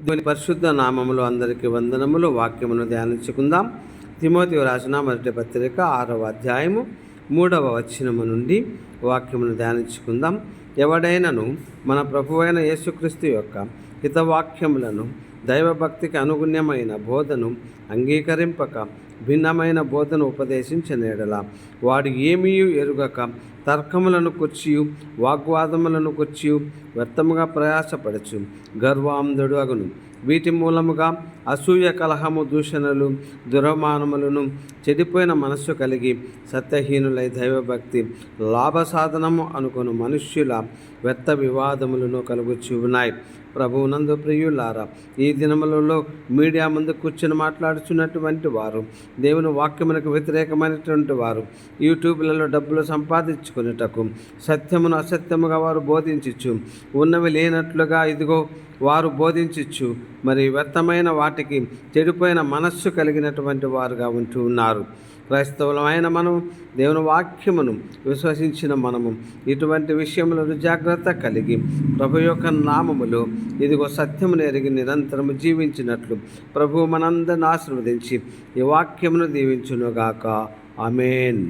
దీని పరిశుద్ధ నామములు అందరికీ వందనములు వాక్యమును ధ్యానించుకుందాం. తిమోతి రాసిన మొదటి పత్రిక ఆరవ అధ్యాయము మూడవ వచనము నుండి వాక్యమును ధ్యానించుకుందాం. ఎవడైనను మన ప్రభువైన యేసుక్రీస్తు యొక్క హితవాక్యములను దైవభక్తికి అనుగుణ్యమైన బోధను అంగీకరింపక భిన్నమైన బోధను ఉపదేశించ ఎడల వాడు ఏమీ ఎరుగక తర్కములను కూర్చి వాగ్వాదములను కూర్చి వ్యర్థముగా ప్రయాసపడచ్చు గర్వాంధుడు అగును. వీటి మూలముగా అసూయ కలహము దూషణలు దురమానములను చెడిపోయిన మనస్సు కలిగి సత్యహీనులై దైవభక్తి లాభసాధనము అనుకుని మనుష్యుల వ్యర్థ వివాదములను కలుగుచి ఉన్నాయి ప్రభువునందు ప్రియులారా ఈ దినములలో మీడియా ముందు కూర్చొని మాట్లాడుచున్నటువంటి వారు దేవుని వాక్యములకు వ్యతిరేకమైనటువంటి వారు యూట్యూబ్లలో డబ్బులు సంపాదించు తెలుసుకునేటకు సత్యమును అసత్యముగా వారు బోధించచ్చు. ఉన్నవి లేనట్లుగా ఇదిగో వారు బోధించచ్చు. మరి వ్యర్థమైన వాటికి చెడిపోయిన మనస్సు కలిగినటువంటి వారుగా ఉంటూ ఉన్నారు. క్రైస్తవులమైన మనం దేవుని వాక్యమును విశ్వసించిన మనము ఇటువంటి విషయములను జాగ్రత్త కలిగి ప్రభు యొక్క నామములు ఇదిగో సత్యమును ఎరిగి నిరంతరము జీవించినట్లు ప్రభు మనందరిని ఆశీర్వదించి ఈ వాక్యమును దీవించునుగాక. అమేన్